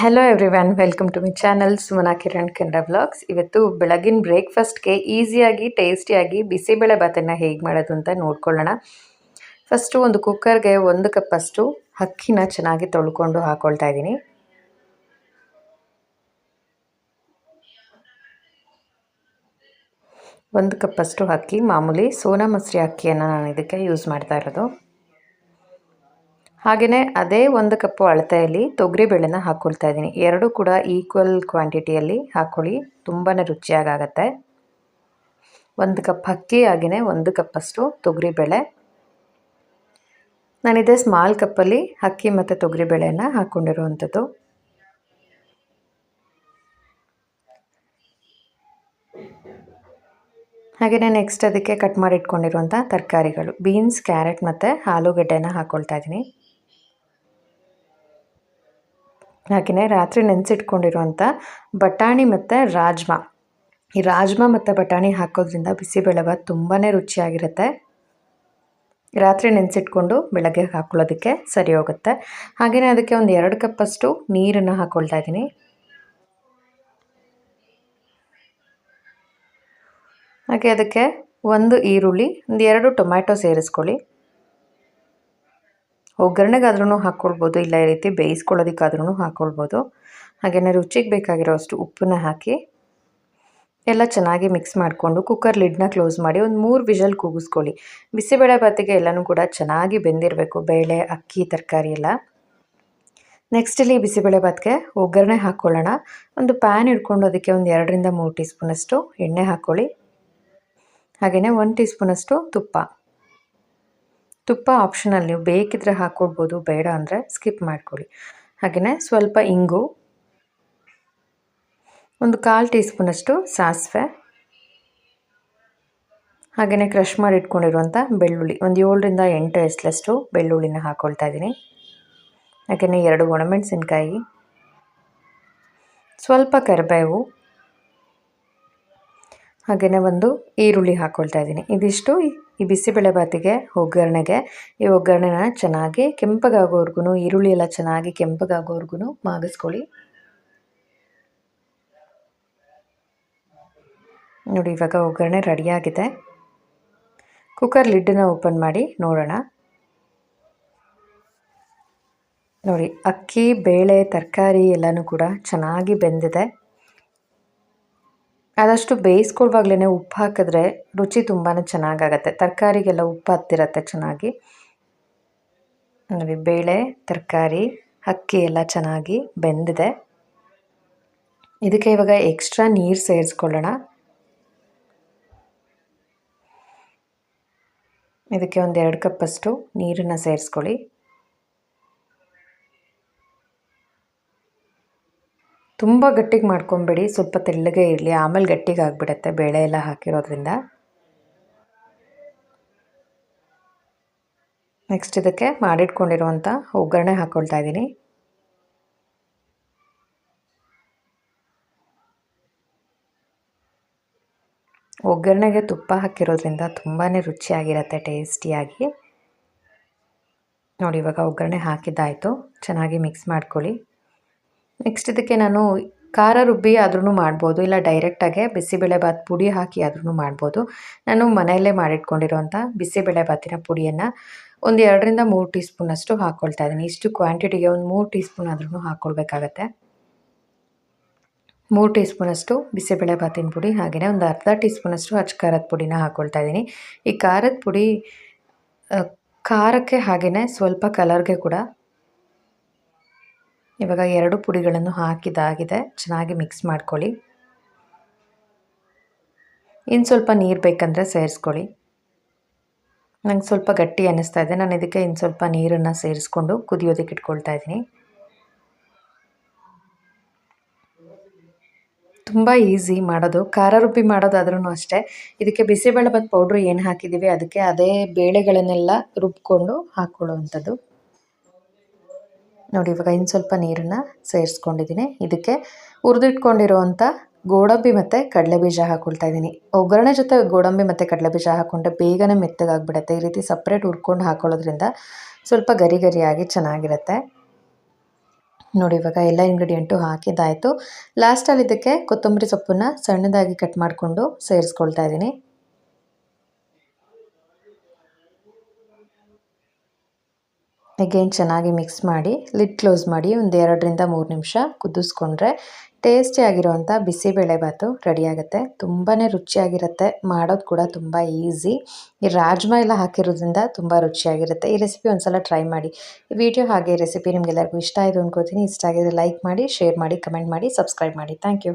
Hello everyone welcome to my channel Sumana Kiran Canara blogs ಇವತ್ತು ಬೆಳಗಿನ ಬ್ರೇಕ್ಫಾಸ್ಟ್ಗೆ ಈಸಿಯಾಗಿ ಟೇಸ್ಟಿಯಾಗಿ ಬಿಸಿಬೇಳೆ ಭಾತನ್ನು ಹೇಗೆ ಮಾಡೋದು ಅಂತ ನೋಡ್ಕೊಳ್ಳೋಣ. ಫಸ್ಟು ಒಂದು ಕುಕ್ಕರ್ಗೆ ಒಂದು ಕಪ್ಪಷ್ಟು ಅಕ್ಕಿನ ಚೆನ್ನಾಗಿ ತೊಳ್ಕೊಂಡು ಹಾಕ್ಕೊಳ್ತಾ ಇದ್ದೀನಿ. ಒಂದು ಕಪ್ಪಷ್ಟು ಅಕ್ಕಿ, ಮಾಮೂಲಿ ಸೋನಾ ಮಸರಿ ಅಕ್ಕಿಯನ್ನು ನಾನು ಇದಕ್ಕೆ ಯೂಸ್ ಮಾಡ್ತಾ ಇರೋದು. ಹಾಗೆಯೇ ಅದೇ ಒಂದು ಕಪ್ಪು ಅಳತೆಯಲ್ಲಿ ತೊಗರಿಬೇಳೆನ ಹಾಕ್ಕೊಳ್ತಾ ಇದ್ದೀನಿ. ಎರಡೂ ಕೂಡ ಈಕ್ವಲ್ ಕ್ವಾಂಟಿಟಿಯಲ್ಲಿ ಹಾಕ್ಕೊಳ್ಳಿ ತುಂಬಾ ರುಚಿಯಾಗತ್ತೆ ಒಂದು ಕಪ್ ಅಕ್ಕಿ ಹಾಗೆಯೇ ಒಂದು ಕಪ್ಪಷ್ಟು ತೊಗರಿಬೇಳೆ ನಾನಿದೆ ಸ್ಮಾಲ್ ಕಪ್ಪಲ್ಲಿ ಅಕ್ಕಿ ಮತ್ತು ತೊಗರಿಬೇಳೆಯನ್ನು ಹಾಕ್ಕೊಂಡಿರುವಂಥದ್ದು ಹಾಗೆಯೇ ನೆಕ್ಸ್ಟ್ ಅದಕ್ಕೆ ಕಟ್ ಮಾಡಿಟ್ಕೊಂಡಿರುವಂಥ ತರಕಾರಿಗಳು. ಬೀನ್ಸ್ ಕ್ಯಾರೆಟ್ ಮತ್ತು ಆಲೂಗಡ್ಡೆನ ಹಾಕ್ಕೊಳ್ತಾ ಇದ್ದೀನಿ. ಹಾಗೆಯೇ ರಾತ್ರಿ ನೆನೆಸಿಟ್ಕೊಂಡಿರುವಂಥ ಬಟಾಣಿ ಮತ್ತು ರಾಜ್ಮಾ. ಈ ರಾಜ್ಮಾ ಮತ್ತು ಬಟಾಣಿ ಹಾಕೋದ್ರಿಂದ ಬಿಸಿಬೇಳೆಬಾತ್ ತುಂಬಾ ರುಚಿಯಾಗಿರುತ್ತೆ. ರಾತ್ರಿ ನೆನೆಸಿಟ್ಕೊಂಡು ಬೆಳಗ್ಗೆ ಹಾಕ್ಕೊಳ್ಳೋದಕ್ಕೆ ಸರಿ ಹೋಗುತ್ತೆ. ಹಾಗೆಯೇ ಅದಕ್ಕೆ ಒಂದು ಎರಡು ಕಪ್ಪಷ್ಟು ನೀರನ್ನು ಹಾಕ್ಕೊಳ್ತಾ ಇದ್ದೀನಿ. ಹಾಗೆ ಅದಕ್ಕೆ ಒಂದು ಈರುಳ್ಳಿ, ಒಂದು ಎರಡು ಟೊಮ್ಯಾಟೊ ಸೇರಿಸ್ಕೊಳ್ಳಿ. ಒಗ್ಗರಣೆಗಾದ್ರೂ ಹಾಕ್ಕೊಳ್ಬೋದು ಇಲ್ಲ ಈ ರೀತಿ ಬೇಯಿಸ್ಕೊಳ್ಳೋದಕ್ಕಾದ್ರೂ ಹಾಕ್ಕೊಳ್ಬೋದು ಹಾಗೆಯೇ ರುಚಿಗೆ ಬೇಕಾಗಿರೋ ಅಷ್ಟು ಉಪ್ಪನ್ನ ಹಾಕಿ ಎಲ್ಲ ಚೆನ್ನಾಗಿ ಮಿಕ್ಸ್ ಮಾಡಿಕೊಂಡು ಕುಕ್ಕರ್ ಲಿಡ್ನ ಕ್ಲೋಸ್ ಮಾಡಿ ಒಂದು ಮೂರು ವಿಷಲ್ ಕೂಗಿಸ್ಕೊಳ್ಳಿ. ಬಿಸಿಬೇಳೆ ಭಾತಿಗೆ ಎಲ್ಲನೂ ಕೂಡ ಚೆನ್ನಾಗಿ ಬೆಂದಿರಬೇಕು, ಬೇಳೆ, ಅಕ್ಕಿ, ತರಕಾರಿ ಎಲ್ಲ. ನೆಕ್ಸ್ಟ್ ಇಲ್ಲಿ ಬಿಸಿಬೇಳೆ ಭಾತ್ಗೆ ಒಗ್ಗರಣೆ ಹಾಕ್ಕೊಳ್ಳೋಣ ಒಂದು ಪ್ಯಾನ್ ಹಿಡ್ಕೊಂಡು ಅದಕ್ಕೆ ಒಂದು ಎರಡರಿಂದ ಮೂರು ಟೀ ಸ್ಪೂನಷ್ಟು ಎಣ್ಣೆ ಹಾಕ್ಕೊಳ್ಳಿ ಹಾಗೆಯೇ ಒಂದು ಟೀ ಸ್ಪೂನಷ್ಟು ತುಪ್ಪ. ತುಪ್ಪ ಆಪ್ಷನಲ್ ನೀವು ಬೇಕಿದ್ರೆ ಹಾಕ್ಕೊಡ್ಬೋದು ಬೇಡ ಅಂದರೆ ಸ್ಕಿಪ್ ಮಾಡ್ಕೊಳ್ಳಿ. ಹಾಗೆಯೇ ಸ್ವಲ್ಪ ಇಂಗು, ಒಂದು ಕಾಲು ಟೀ ಸ್ಪೂನಷ್ಟು ಸಾಸಿವೆ ಹಾಗೆಯೇ ಕ್ರಷ್ ಮಾಡಿ ಇಟ್ಕೊಂಡಿರುವಂಥ ಬೆಳ್ಳುಳ್ಳಿ, ಒಂದು ಏಳರಿಂದ ಎಂಟು ಎಸ್ಲಷ್ಟು ಬೆಳ್ಳುಳ್ಳಿನ ಹಾಕ್ಕೊಳ್ತಾ ಇದ್ದೀನಿ. ಹಾಗೆಯೇ ಎರಡು ಒಣಮೆಣಸಿನ್ಕಾಯಿ, ಸ್ವಲ್ಪ ಕರಿಬೇವು ಹಾಗೆಯೇ ಒಂದು ಈರುಳ್ಳಿ ಹಾಕ್ಕೊಳ್ತಾ ಇದ್ದೀನಿ. ಇದಿಷ್ಟು ಈ ಬಿಸಿಬೇಳೆ ಬಾತಿಗೆ, ಒಗ್ಗರಣೆಗೆ. ಈ ಒಗ್ಗರಣೆನ ಚೆನ್ನಾಗಿ ಕೆಂಪಗಾಗೋವರೆಗೂ ಈರುಳ್ಳಿ ಎಲ್ಲ ಚೆನ್ನಾಗಿ ಕೆಂಪಗಾಗೋವರೆಗೂ ಮಾಗಿಸ್ಕೊಳ್ಳಿ. ನೋಡಿ, ಇವಾಗ ಒಗ್ಗರಣೆ ರೆಡಿಯಾಗಿದೆ. ಕುಕ್ಕರ್ ಲಿಡ್ಡನ್ನ ಓಪನ್ ಮಾಡಿ ನೋಡೋಣ. ನೋಡಿ, ಅಕ್ಕಿ, ಬೇಳೆ, ತರಕಾರಿ ಎಲ್ಲನೂ ಕೂಡ ಚೆನ್ನಾಗಿ ಬೆಂದಿದೆ. ಆದಷ್ಟು ಬೇಯಿಸ್ಕೊಳ್ವಾಗ್ಲೇ ಉಪ್ಪು ಹಾಕಿದ್ರೆ ರುಚಿ ತುಂಬಾ ಚೆನ್ನಾಗಾಗತ್ತೆ. ತರಕಾರಿಗೆಲ್ಲ ಉಪ್ಪು ಹತ್ತಿರತ್ತೆ ಚೆನ್ನಾಗಿ. ನೋಡಿ, ಬೇಳೆ, ತರಕಾರಿ, ಅಕ್ಕಿ ಎಲ್ಲ ಚೆನ್ನಾಗಿ ಬೆಂದಿದೆ. ಇದಕ್ಕೆ ಇವಾಗ ಎಕ್ಸ್ಟ್ರಾ ನೀರು ಸೇರಿಸ್ಕೊಳ್ಳೋಣ. ಇದಕ್ಕೆ ಒಂದು ಎರಡು ಕಪ್ಪಷ್ಟು ನೀರನ್ನು ಸೇರಿಸ್ಕೊಳ್ಳಿ. ತುಂಬ ಗಟ್ಟಿಗೆ ಮಾಡ್ಕೊಬೇಡಿ, ಸ್ವಲ್ಪ ತೆಳ್ಳಗೆ ಇರಲಿ, ಆಮೇಲೆ ಗಟ್ಟಿಗೆ ಆಗಿಬಿಡತ್ತೆ ಬೇಳೆ ಎಲ್ಲ ಹಾಕಿರೋದ್ರಿಂದ. ನೆಕ್ಸ್ಟ್ ಇದಕ್ಕೆ ಮಾಡಿಟ್ಕೊಂಡಿರುವಂಥ ಒಗ್ಗರಣೆ ಹಾಕ್ಕೊಳ್ತಾ ಇದ್ದೀನಿ. ಒಗ್ಗರಣೆಗೆ ತುಪ್ಪ ಹಾಕಿರೋದ್ರಿಂದ ತುಂಬಾ ರುಚಿಯಾಗಿರುತ್ತೆ, ಟೇಸ್ಟಿಯಾಗಿ. ನೋಡಿ, ಇವಾಗ ಒಗ್ಗರಣೆ ಹಾಕಿದ್ದಾಯಿತು. ಚೆನ್ನಾಗಿ ಮಿಕ್ಸ್ ಮಾಡ್ಕೊಳ್ಳಿ. ನೆಕ್ಸ್ಟ್ ಇದಕ್ಕೆ ನಾನು ಖಾರ ರುಬ್ಬಿ ಆದ್ರೂ ಮಾಡ್ಬೋದು, ಇಲ್ಲ ಡೈರೆಕ್ಟಾಗೆ ಬಿಸಿಬೇಳೆಭಾತ್ ಪುಡಿ ಹಾಕಿ ಆದ್ರೂ ಮಾಡ್ಬೋದು. ನಾನು ಮನೆಯಲ್ಲೇ ಮಾಡಿಟ್ಕೊಂಡಿರೋಂಥ ಬಿಸಿಬೇಳೆಭಾತಿನ ಪುಡಿಯನ್ನು ಒಂದು ಎರಡರಿಂದ ಮೂರು ಟೀ ಸ್ಪೂನಷ್ಟು ಹಾಕ್ಕೊಳ್ತಾ ಇದ್ದೀನಿ. ಇಷ್ಟು ಕ್ವಾಂಟಿಟಿಗೆ ಒಂದು ಮೂರು ಟೀ ಸ್ಪೂನ್ ಆದ್ರೂ ಹಾಕ್ಕೊಳ್ಬೇಕಾಗತ್ತೆ ಮೂರು ಟೀ ಸ್ಪೂನಷ್ಟು ಬಿಸಿಬೇಳೆಭಾತಿನ ಪುಡಿ ಹಾಗೆಯೇ ಒಂದು ಅರ್ಧ ಟೀ ಸ್ಪೂನಷ್ಟು ಅಚ್ಚ ಖಾರದ ಪುಡಿನ ಹಾಕ್ಕೊಳ್ತಾ ಇದ್ದೀನಿ. ಈ ಖಾರದ ಪುಡಿ ಖಾರಕ್ಕೆ ಹಾಗೆಯೇ ಸ್ವಲ್ಪ ಕಲರ್ಗೆ ಕೂಡ ಇವಾಗ ಎರಡು ಪುಡಿಗಳನ್ನು ಹಾಕಿದಾಗಿದೆ. ಚೆನ್ನಾಗಿ ಮಿಕ್ಸ್ ಮಾಡ್ಕೊಳ್ಳಿ. ಇನ್ನು ಸ್ವಲ್ಪ ನೀರು ಬೇಕಂದರೆ ಸೇರಿಸ್ಕೊಳ್ಳಿ. ನಂಗೆ ಸ್ವಲ್ಪ ಗಟ್ಟಿ ಅನ್ನಿಸ್ತಾ ಇದೆ. ನಾನು ಇದಕ್ಕೆ ಇನ್ನು ಸ್ವಲ್ಪ ನೀರನ್ನು ಸೇರಿಸ್ಕೊಂಡು ಕುದಿಯೋದಕ್ಕೆ ಇಟ್ಕೊಳ್ತಾ ಇದ್ದೀನಿ. ತುಂಬ ಈಸಿ ಮಾಡೋದು. ಖಾರ ರುಬ್ಬಿ ಮಾಡೋದಾದ್ರೂ ಅಷ್ಟೇ. ಇದಕ್ಕೆ ಬಿಸಿಬೇಳೆಬಾತ್ ಪೌಡ್ರ್ ಏನು ಹಾಕಿದ್ದೀವಿ ಅದಕ್ಕೆ ಅದೇ ಬೇಳೆಗಳನ್ನೆಲ್ಲ ರುಬ್ಕೊಂಡು ಹಾಕ್ಕೊಳ್ಳುವಂಥದ್ದು ನೋಡಿ, ಇವಾಗ ಇನ್ನು ಸ್ವಲ್ಪ ನೀರನ್ನು ಸೇರಿಸ್ಕೊಂಡಿದ್ದೀನಿ. ಇದಕ್ಕೆ ಹುರಿದಿಟ್ಕೊಂಡಿರುವಂಥ ಗೋಡಂಬಿ ಮತ್ತು ಕಡಲೆಬೀಜ ಹಾಕ್ಕೊಳ್ತಾ ಇದ್ದೀನಿ. ಒಗ್ಗರಣೆ ಜೊತೆ ಗೋಡಂಬಿ ಮತ್ತು ಕಡಲೆಬೀಜ ಹಾಕ್ಕೊಂಡ್ರೆ ಬೇಗನೆ ಮೆತ್ತಗಾಗ್ಬಿಡುತ್ತೆ. ಈ ರೀತಿ ಸಪ್ರೇಟ್ ಹುರ್ಕೊಂಡು ಹಾಕೊಳ್ಳೋದ್ರಿಂದ ಸ್ವಲ್ಪ ಗರಿ ಗರಿಯಾಗಿ ಚೆನ್ನಾಗಿರುತ್ತೆ. ನೋಡಿ, ಇವಾಗ ಎಲ್ಲ ಇಂಗ್ರೀಡಿಯೆಂಟು ಹಾಕಿದ್ದಾಯಿತು. ಲಾಸ್ಟಲ್ಲಿ ಇದಕ್ಕೆ ಕೊತ್ತಂಬರಿ ಸೊಪ್ಪನ್ನು ಸಣ್ಣದಾಗಿ ಕಟ್ ಮಾಡಿಕೊಂಡು ಸೇರಿಸ್ಕೊಳ್ತಾ ಇದ್ದೀನಿ. ಅಗೇನ್ ಚೆನ್ನಾಗಿ ಮಿಕ್ಸ್ ಮಾಡಿ ಲಿಡ್ ಕ್ಲೋಸ್ ಮಾಡಿ ಒಂದು ಎರಡರಿಂದ ಮೂರು ನಿಮಿಷ ಕುದಿಸ್ಕೊಂಡ್ರೆ ಟೇಸ್ಟಿಯಾಗಿರುವಂಥ ಬಿಸಿಬೇಳೆಭಾತು ರೆಡಿಯಾಗುತ್ತೆ ತುಂಬಾ ರುಚಿಯಾಗಿರುತ್ತೆ. ಮಾಡೋದು ಕೂಡ ತುಂಬ ಈಸಿ ಈ ರಾಜ್ಮಾ ಎಲ್ಲ ಹಾಕಿರೋದ್ರಿಂದ ತುಂಬ ರುಚಿಯಾಗಿರುತ್ತೆ. ಈ ರೆಸಿಪಿ ಒಂದ್ಸಲ ಟ್ರೈ ಮಾಡಿ. ಈ ವಿಡಿಯೋ ಹಾಗೆ ರೆಸಿಪಿ ನಿಮಗೆಲ್ಲರಿಗೂ ಇಷ್ಟ ಆಯಿತು ಅಂದ್ಕೋತೀನಿ ಇಷ್ಟ ಆಗಿದ್ರೆ ಲೈಕ್ ಮಾಡಿ ಶೇರ್ ಮಾಡಿ ಕಮೆಂಟ್ ಮಾಡಿ ಸಬ್ಸ್ಕ್ರೈಬ್ ಮಾಡಿ. Thank you